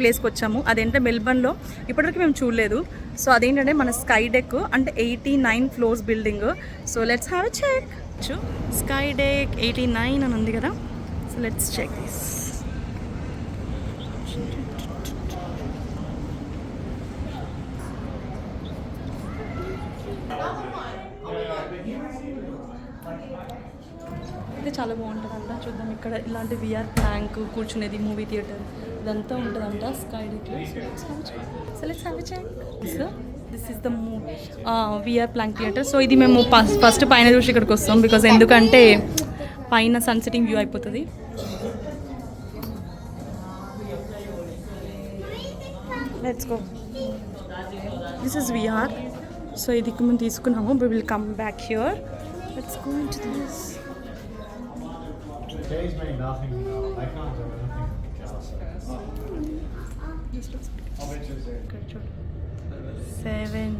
ప్లేస్కి వచ్చాము. అదేంటంటే మెల్బర్న్లో ఇప్పటివరకు మేము చూడలేదు. సో అదేంటంటే మన స్కై డెక్ అంటే eighty nine floors building so let's have check sky deck eighty nine అని ఉంది కదా. సో లెట్స్ చెక్ దిస్ అయితే చాలా బాగుంటుందంట. చూద్దాం ఇక్కడ ఇలాంటి విఆర్ ప్లాంక్ కూర్చునేది మూవీ థియేటర్ ఇదంతా ఉంటుందంట. స్కై డెక్లో సో దిస్ ఇస్ ద మూ విఆర్ ప్లాంక్ థియేటర్ సో ఇది మేము ఫస్ట్ పైన చూసి ఇక్కడికి వస్తాం బికాజ్ ఎందుకంటే పైన సన్సెటింగ్ వ్యూ అయిపోతుంది. Let's go this is VR so ఇది మేము తీసుకున్నాము. We will come back here let's go in to this Today's made nothing, no. I can't do anything. Oh. How is? Seven,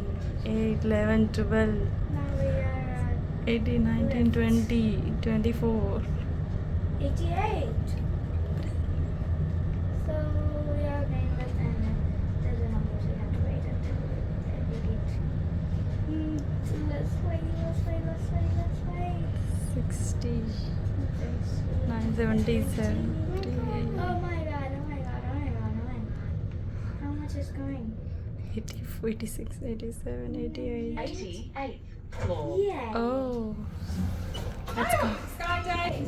eight, eleven, twelve, eighteen, nineteen, twenty, twenty-four. Eighty-eight. So we are going with Anna. There's we have to wait until we get. Hmm, let's wait, let's wait, let's wait, let's wait. Sixty. 977. Oh my god, oh my god, oh my god, oh my god. How much is going? 80, 86, 87, 88. 88 floor. Yeah. Oh. Let's go. Skydiving!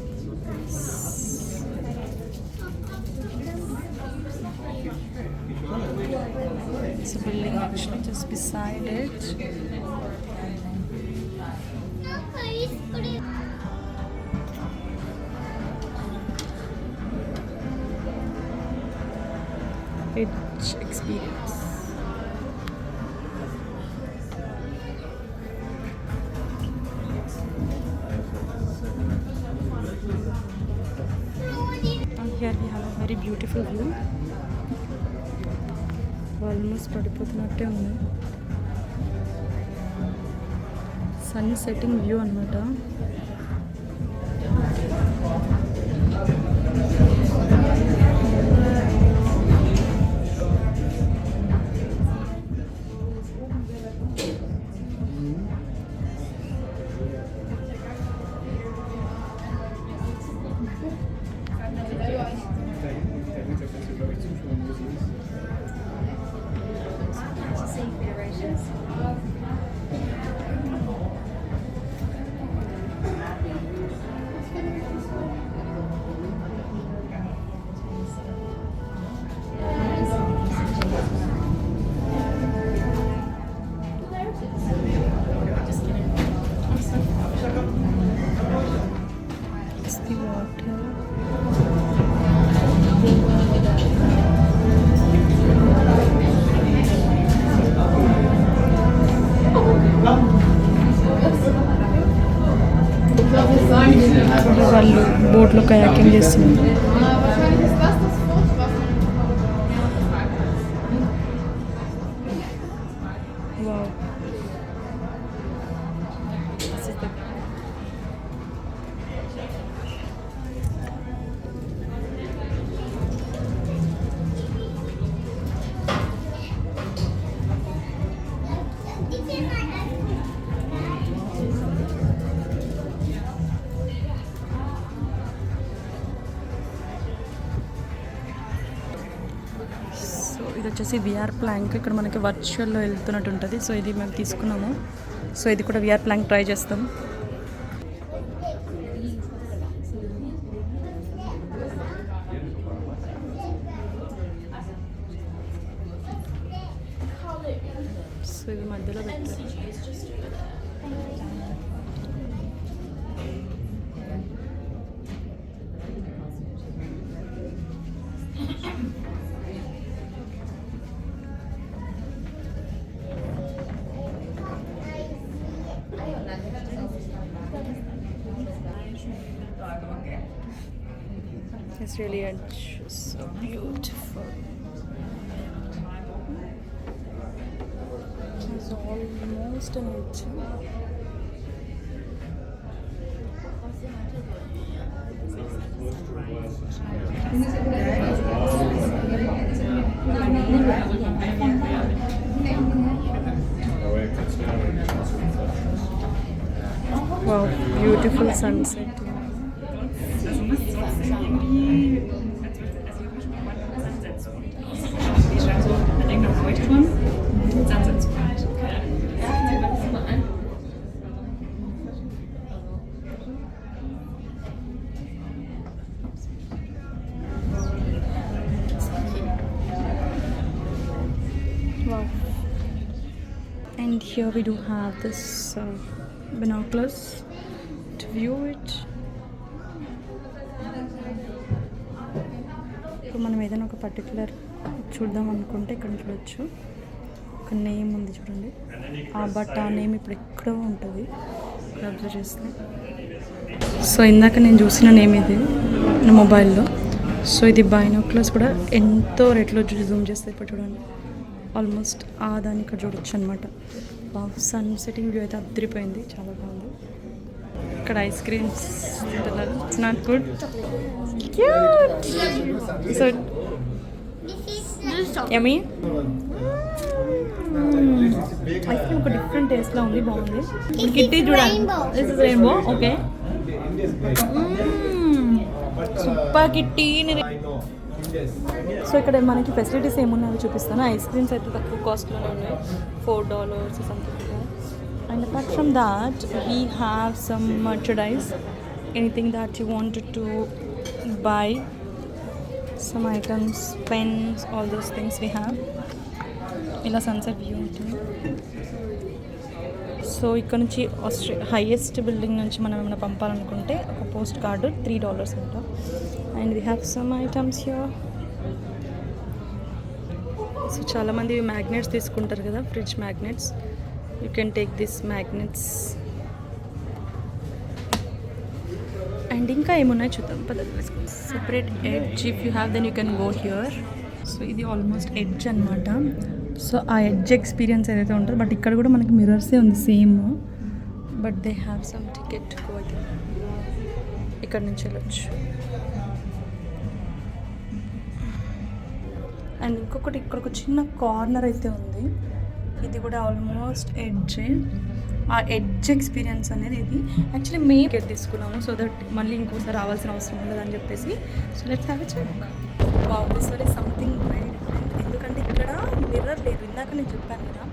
It's a building actually just beside it. Rich experience. And here we have a very beautiful view. Almost పడిపోతున్నట్టే ఉంది sun setting view అనమాట వాళ్ళు బోట్లో kayaking చేస్తున్నారు. వచ్చేసి VR Planck ఇక్కడ మనకి వర్చువల్లో వెళ్తున్నట్టు ఉంటుంది. సో ఇది మేము తీసుకున్నాము. సో ఇది కూడా విఆర్ ప్లాంక్ ట్రై చేస్తాం. It's almost an edge. Wow beautiful sunset And here we do have this uh, binoculars to view it. ఇప్పుడు మనం ఏదైనా ఒక పర్టికులర్ చూద్దాం అనుకుంటే ఇక్కడ చూడొచ్చు. ఒక నేమ్ ఉంది చూడండి. ఆ బట్ ఆ నేమ్ ఇప్పుడు ఎక్కడో ఉంటుంది. అబ్జర్వ్ చేస్తే. సో ఇందాక నేను చూసిన నేమ్ ఇది నా మొబైల్లో సో ఇది బైనోక్లర్స్ కూడా ఎంతో రేట్లో జూమ్ చేస్తే ఇప్పుడు చూడండి. ఆల్మోస్ట్ ఆ దాన్ని ఇక్కడ చూడొచ్చు అనమాట సన్ సెట్టింగ్ వ్యూ అయితే అద్దరిపోయింది. చాలా బాగుంది. ఇక్కడ ఐస్ క్రీమ్స్ తింటున్నారు. It's not good so yummy ice cream ఒక డిఫరెంట్ టేస్ట్లో ఉంది బాగుంది. కిట్టి చూడాలి this is rainbow okay super Kitty so ఇక్కడ మనకి ఫెసిలిటీస్ ఏమున్నాయో చూపిస్తాను. ఐస్ క్రీమ్స్ అయితే తక్కువ కాస్ట్లోనే ఉన్నాయి. Four dollars something and apart from that we have some merchandise anything that you wanted to buy some items pens all those things we have ఇలా sunset view ఉంటుంది సో ఇక్కడ నుంచి ఆస్ట్రే హైయెస్ట్ బిల్డింగ్ నుంచి మనం ఏమైనా పంపాలనుకుంటే ఒక పోస్ట్ కార్డు త్రీ డాలర్స్ అంట. And we have some items here so చాలామంది మ్యాగ్నెట్స్ తీసుకుంటారు కదా fridge magnets you can take this magnets and ఇంకా ఏమున్నాయి చూద్దాం. పద separate edge if you have then you can go here so ఇది almost edge అనమాట సో ఆ ఎడ్జ్ ఎక్స్పీరియన్స్ ఏదైతే ఉంటుందో బట్ ఇక్కడ కూడా మనకి మిర్రర్సే ఉంది same. But they have some ticket go ఇక్కడ నుంచి వెళ్ళొచ్చు. అండ్ ఇంకొకటి ఇక్కడ ఒక చిన్న కార్నర్ అయితే ఉంది. ఇది కూడా ఆల్మోస్ట్ ఎడ్జ్. ఆ ఎడ్జ్ ఎక్స్పీరియన్స్ అనేది ఇది. యాక్చువల్లీ మే గెట్ తీసుకున్నాము సో దట్ మళ్ళీ ఇంకోసారి రావాల్సిన అవసరం ఉండదు అని చెప్పేసి. So let's have check wow this something very different ఎందుకంటే ఇక్కడ లేదు. ఇందాక నేను చెప్పాను కదా.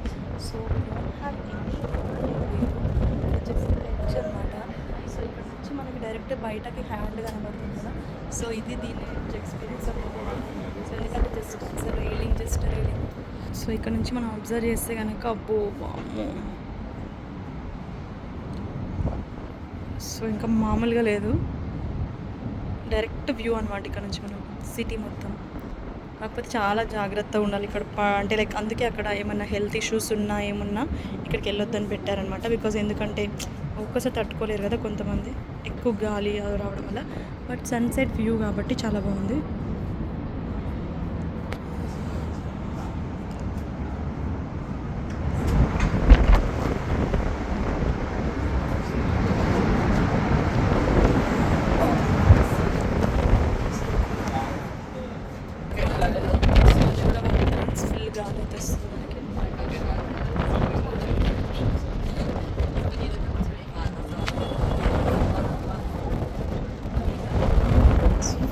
So don't have any just అనమాట. సో ఇక్కడ నుంచి మనకి డైరెక్ట్ బయటకి హ్యాండ్ కనబడుతుంది కదా. సో ఇది దీని ఎడ్జ్ ఎక్స్పీరియన్స్ సో ఎందుకంటే just railing just railing so ఇక్కడ నుంచి మనం అబ్జర్వ్ చేస్తే కనుక అబ్బో సో ఇంకా మామూలుగా లేదు. డైరెక్ట్ వ్యూ అనమాట ఇక్కడ నుంచి మనం సిటీ మొత్తం. కాకపోతే చాలా జాగ్రత్తగా ఉండాలి. ఇక్కడ అంటే లైక్ అందుకే అక్కడ ఏమన్నా హెల్త్ ఇష్యూస్ ఉన్నా ఏమున్నా ఇక్కడికి వెళ్ళొద్దని పెట్టారనమాట బికాజ్ ఎందుకంటే ఒక్కసారి తట్టుకోలేరు కదా కొంతమంది. ఎక్కువ గాలి అది రావడం వల్ల. బట్ సన్సెట్ వ్యూ కాబట్టి చాలా బాగుంది ఫుల్ గాలి అయితే వస్తుంది మనకి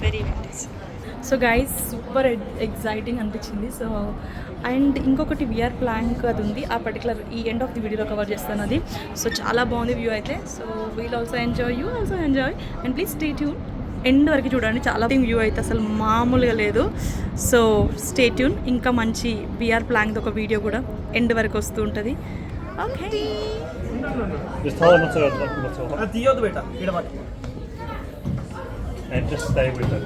very very so guys super exciting అనిపించింది. సో అండ్ ఇంకొకటి విఆర్ ప్లాంక్ అది ఉంది. ఆ పర్టికులర్ ఈ ఎండ్ ఆఫ్ ది వీడియోలో కవర్ చేస్తాను అది. సో చాలా బాగుంది వ్యూ అయితే. So we'll also enjoy you also enjoy and please stay tune end వరకు చూడండి. చాలా వ్యూ అయితే. అసలు మామూలుగా లేదు. సో స్టే ట్యూన్ ఇంకా మంచి విఆర్ ప్లాంక్ ఒక వీడియో కూడా ఎండ్ వరకు వస్తూ ఉంటుంది. ఓకే తీయొద్దు బేట. ఈడ పట్టు. And just stay with it.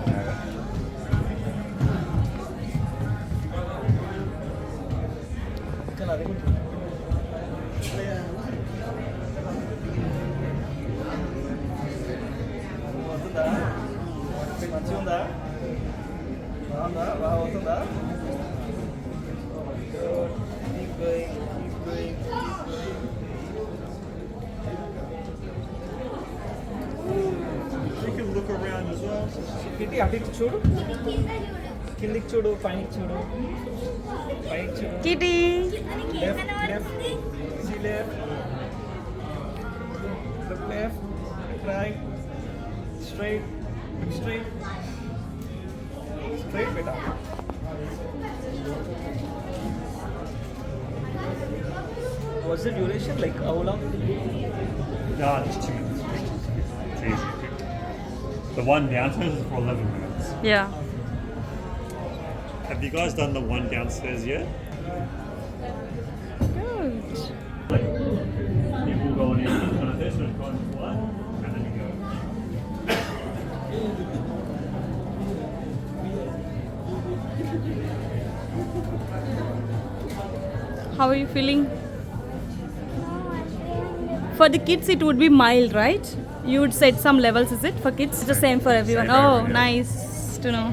మంచిగా ఉందా బాగుందా బాగా అవుతుందా. కిట్టి అటు చూడు కింద చూడు కిందికి చూడు పైకి చూడు పైకి చూడు Kitty left see left look left look right straight straight straight beta what's the duration like how long No, just two minutes. It's easy. The one downstairs is for 11 minutes. Yeah Have you guys done the one downstairs yet? How are you feeling? For the kids, it would be mild, right? You would set some levels, is it? For kids, it's the same for everyone. Same for Oh, everyone. nice to know.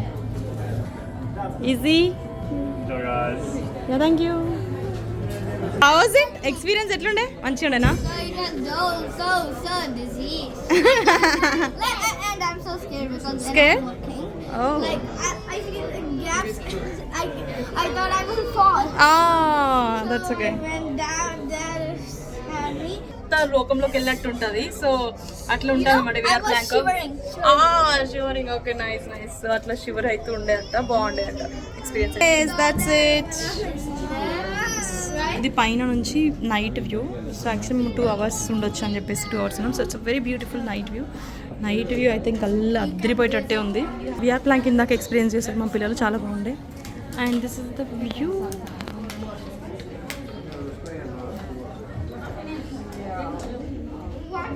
Easy. So, guys. Yeah, thank you. How was it? Experience ఎట్లుండే మంచిగా ఉండేనా So it was so, so, so disease. like, and, and I'm so scared because when Scared? I'm walking, Oh. like I, I feel the gaps. I, I thought I would fall. Ah, Me. కొత్త లోకంలోకి వెళ్ళినట్టు ఉంటుంది సో అట్లా ఉంటుంది అన్నమాట plank shivering. Shivering okay nice nice so అట్లా shiver అయితే ఉండే అంట బాగుండే అంట ఎక్స్పీరియన్స్ దట్స్ ఇట్? ఇది పైన నుంచి night view so actually two hours ఉండొచ్చు అని చెప్పేసి టూ అవర్స్ ఉన్నాం. So it's very beautiful night view night view అయితే ఇంకా అల్లా అద్దరిపోయేటట్టే ఉంది. విఆర్ ప్లాంక్ ఇందాక ఎక్స్పీరియన్స్ చేశారు మా పిల్లలు చాలా బాగుండే. And this is the view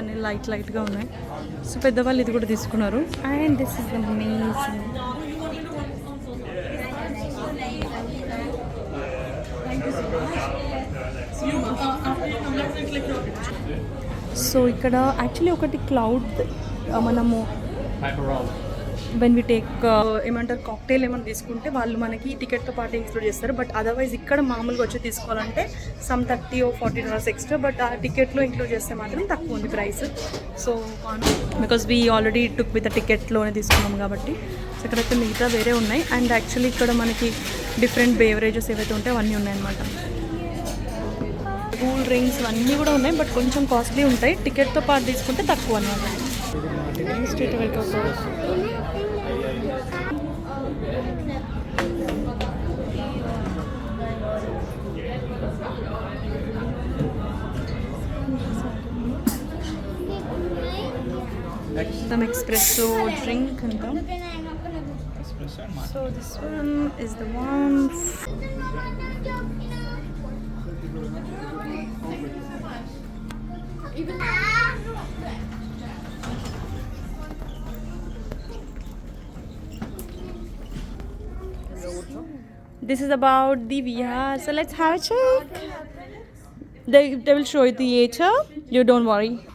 అన్ని లైట్ లైట్గా ఉన్నాయి. సో పెద్దవాళ్ళు ఇది కూడా తీసుకున్నారు. And this is amazing so ఇక్కడ యాక్చువల్లీ ఒకటి క్లౌడ్ మనము వెన్ వి టేక్ ఏమంటారు కాక్టైల్ ఏమైనా తీసుకుంటే వాళ్ళు మనకి టికెట్తో పాటు ఇంక్లూడ్ చేస్తారు. బట్ అదర్వైజ్ ఇక్కడ మామూలుగా వచ్చి తీసుకోవాలంటే some thirty or forty dollars extra but ఆ టికెట్లో ఇంక్లూడ్ చేస్తే మాత్రం తక్కువ ఉంది price so because we already took with టికెట్లోనే తీసుకున్నాం కాబట్టి. సో ఇక్కడైతే మిగతా వేరే ఉన్నాయి. అండ్ యాక్చువల్లీ ఇక్కడ మనకి డిఫరెంట్ బేవరేజెస్ ఏవైతే ఉంటాయో అవన్నీ ఉన్నాయన్నమాట. కూల్ డ్రింక్స్ అన్నీ కూడా ఉన్నాయి బట్ కొంచెం కాస్ట్లీ ఉంటాయి. టికెట్తో పాటు తీసుకుంటే తక్కువ అన్నమాట. Some espresso drink and ಅಂತ So this one is the one This is about the vihar. So let's have a check. They, they will show you the theater. You don't worry.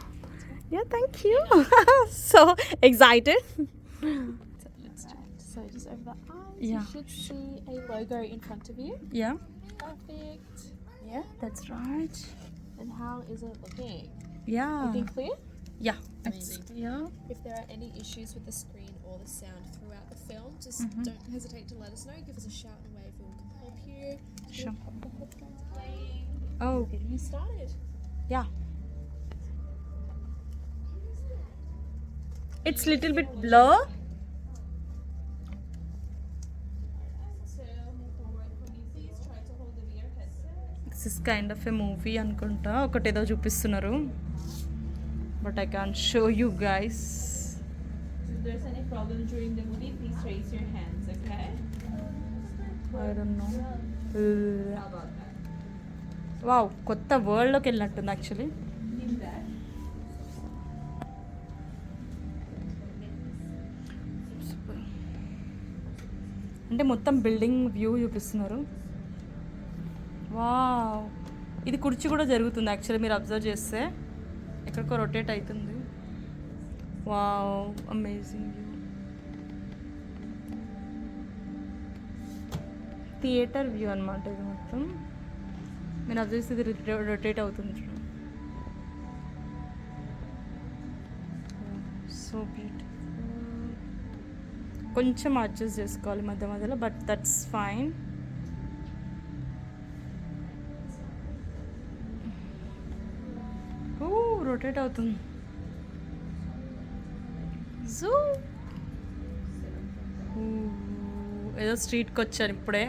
Yeah, thank you. so excited. So just over the eyes, Yeah. you should see a logo in front of you. Yeah, Perfect. yeah, that's right. And how is it looking? Yeah, Looking clear? yeah, Amazing. yeah. If there are any issues with the screen or the sound throughout the film, just Mm-hmm. don't hesitate to let us know. Give us a shout and a wave and we can help you. Sure. Pop the headphones playing. Oh, Getting you started. yeah. It's little bit blur. Hold the VR headset. This is kind of a movie అనుకుంటా ఒకటి ఏదో చూపిస్తున్నారు but I can show you guys If there's any problem during the movie, please raise your hands, okay? I don't know How about that? Wow కొత్త వరల్డ్లోకి వెళ్ళినట్టుంది actually అంటే మొత్తం building view చూపిస్తున్నారు. Wow. ఇది కుర్చీ కూడా జరుగుతుంది యాక్చువల్లీ మీరు అబ్జర్వ్ చేస్తే. ఎక్కడికో రొటేట్ అవుతుంది. Wow amazing view. Theatre view అనమాట ఇది మొత్తం. మీరు అబ్జర్వ్ చేస్తే ఇది రొటేట్ అవుతుంది సో బ్యూటిఫుల్. కొంచెం అడ్జస్ట్ చేసుకోవాలి మధ్య మధ్యలో but that's fine oh rotate అవుతుంది. జూ ఏదో స్ట్రీట్కి వచ్చాను ఇప్పుడే.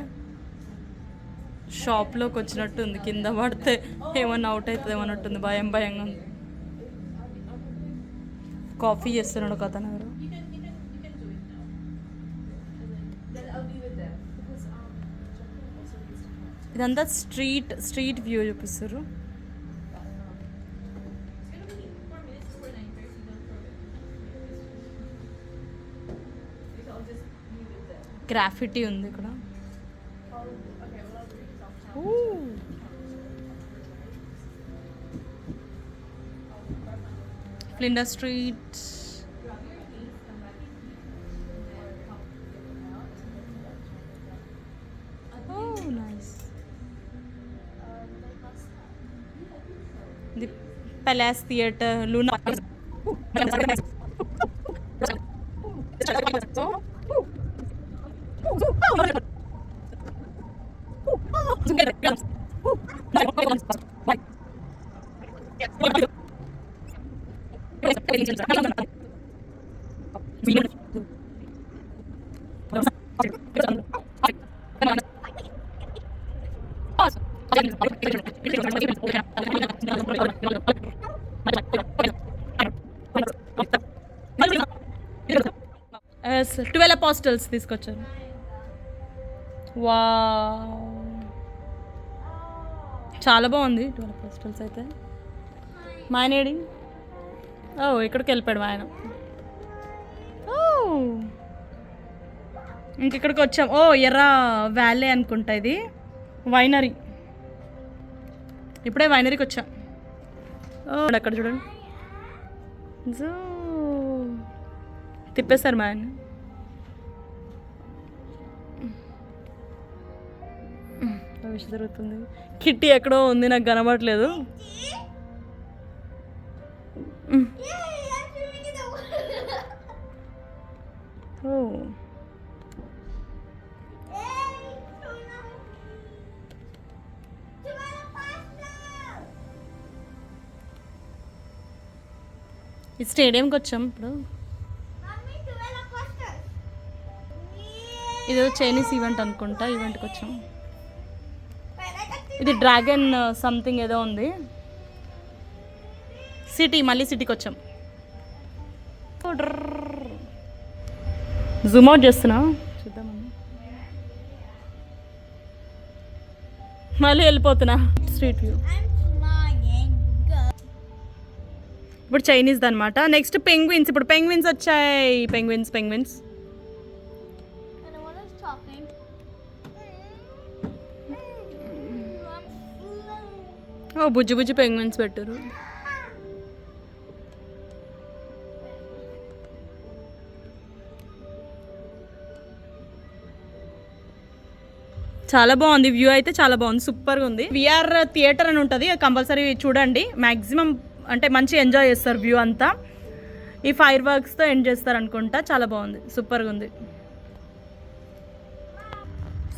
షాప్లోకి వచ్చినట్టు ఉంది కింద పడితే ఏమన్నా అవుట్ అవుతుంది ఏమన్నట్టుంది భయం భయంగా ఉంది. కాఫీ చేస్తున్నాడు ఒక అతను ఎవరు. ఇదంతా స్ట్రీట్ స్ట్రీట్ వ్యూ చూపిస్తారు గ్రాఫిటీ ఉంది ఇక్కడ. Flinder street. Palace Theatre, Luna. Crystals తీసుకొచ్చారు. వా చాలా బాగుంది. ట్వెల్వ్ క్రిస్టల్స్ అయితే. మా ఏడి ఓ ఇక్కడికి వెళ్ళిపోయాడు మా ఆయన. ఓ. ఇంకెక్కడికి వచ్చాం. ఓ ఎర్ర వ్యాలీ అనుకుంటా ఇది. వైనరీ. ఇప్పుడే వైనరీకి వచ్చాం. ఓ అక్కడ చూడండి. జూ. తిప్పేశారు మా ఆయన. విష జరుగుతుంది. కిట్టి ఎక్కడో ఉంది నాకు కనబడట్లేదు. ఓ. ఈ స్టేడియంకి వచ్చాం ఇప్పుడు. ఇది చైనీస్ ఈవెంట్ అనుకుంటా ఈవెంట్కి వచ్చాం. ఇది డ్రాగన్ సంథింగ్ uh, ఏదో ఉంది. సిటీ మళ్ళీ సిటీకి వచ్చాం జూమ్ అవుట్ చేస్తున్నా? చూద్దామని మళ్ళీ వెళ్ళిపోతున్నా. స్ట్రీట్ వ్యూ ఇప్పుడు చైనీస్ అనమాట నెక్స్ట్ పెంగ్విన్స్ ఇప్పుడు పెంగ్విన్స్ వచ్చాయి. పెంగ్విన్స్ పెంగ్విన్స్ ఓ బుజ్జి బుజ్జి పెంగ్విన్స్ పెట్టారు. చాలా బాగుంది వ్యూ అయితే చాలా బాగుంది సూపర్గా ఉంది. విఆర్ థియేటర్ అని ఉంటుంది కంపల్సరీ చూడండి. మ్యాక్సిమం అంటే మంచి ఎంజాయ్ చేస్తారు వ్యూ అంతా. ఈ ఫైర్ వర్క్స్తో ఎండ్ చేస్తారు అనుకుంటా చాలా బాగుంది సూపర్గా ఉంది.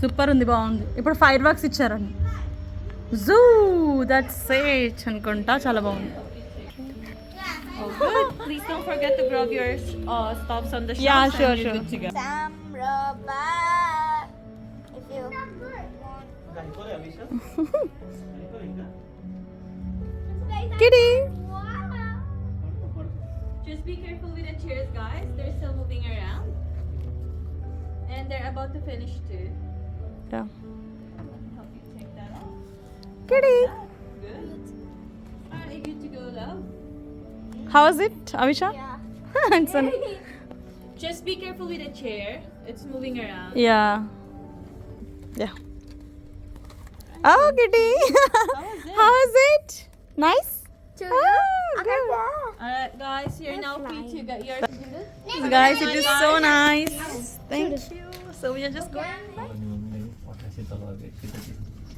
సూపర్ ఉంది బాగుంది. ఇప్పుడు ఫైర్ వర్క్స్ ఇచ్చారండి. జూ దట్ సేచ్ అనుకుంటా చాలా బాగుంది Please don't forget to grab your uh, stuffs on the shelves Yeah, and sure, you're sure. good to go. Sam robot. If you కిడి Just be careful with the chairs, guys. They're still moving around. And they're about to finish too. Help Pretty. How is it, Avisha? Yeah. it's an... Just be careful with the chair. It's moving around. Yeah. Yeah. Oh, kitty. How was How is it? Nice? Oh, good. Alright, guys, you're now free to get yours. Guys, it is so nice. Thank you. So we are just going. Bye.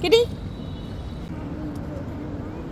Kitty?